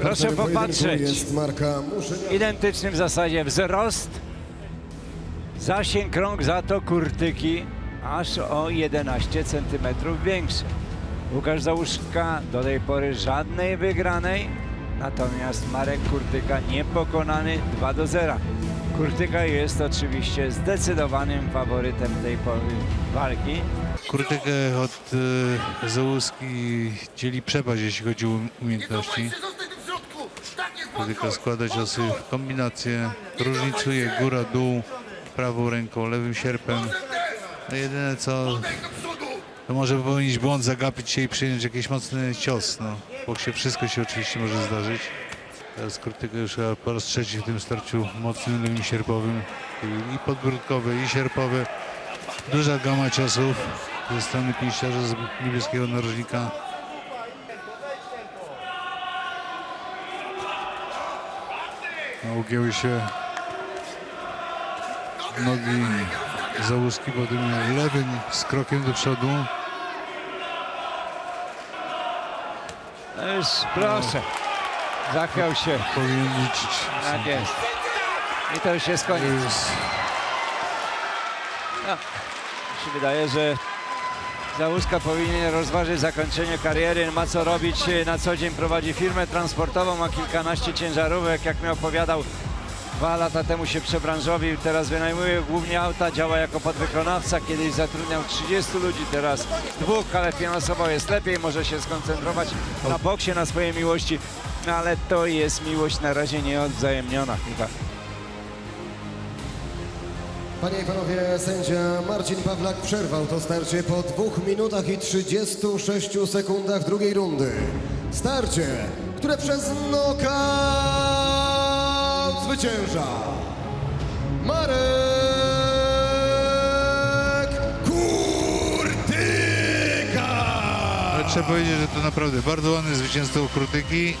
Proszę popatrzeć. Jest marka Muszynia. Identyczny w zasadzie wzrost, zasięg rąk za to kurtyki aż o 11 cm większy. Łukasz Załuszka do tej pory żadnej wygranej, natomiast Marek Kurtyka niepokonany 2 do 0. Kurtyka jest oczywiście zdecydowanym faworytem tej pory walki. Kurtykę od e, Załuski dzieli przepaść, jeśli chodzi o umiejętności. Kurtyka składa ciosy w kombinację, różnicuje góra, dół, prawą ręką, lewym sierpem. No jedyne co, to może popełnić błąd, zagapić się i przyjąć jakiś mocny cios. No. W boksie wszystko się oczywiście może zdarzyć. Teraz Kurtyka już po raz trzeci w tym starciu mocnym lewym sierpowym. I podbródkowy, i sierpowy. Duża gama ciosów ze strony pięściarza z niebieskiego narożnika. No, ugięły się nogi załuski po tym lewym z krokiem do przodu. No już proszę, zachwiał się. Powinien liczyć. Tak jest. I to już jest koniec. Jest No, mi się wydaje, że Załuska powinien rozważyć zakończenie kariery. Ma co robić. Na co dzień prowadzi firmę transportową, ma kilkanaście ciężarówek. Jak mi opowiadał, dwa lata temu się przebranżowił. Teraz wynajmuje głównie auta, działa jako podwykonawca. Kiedyś zatrudniał 30 ludzi, teraz dwóch, ale finansowo jest lepiej. Może się skoncentrować na boksie, na swojej miłości. No ale to jest miłość na razie nieodwzajemniona chyba. Panie i panowie, sędzia Marcin Pawlak przerwał to starcie po 2 minutach i 36 sekundach drugiej rundy. Starcie, które przez knockout zwycięża Marek Kurtyka! Trzeba powiedzieć, że to naprawdę bardzo ładne zwycięstwo Kurtyki.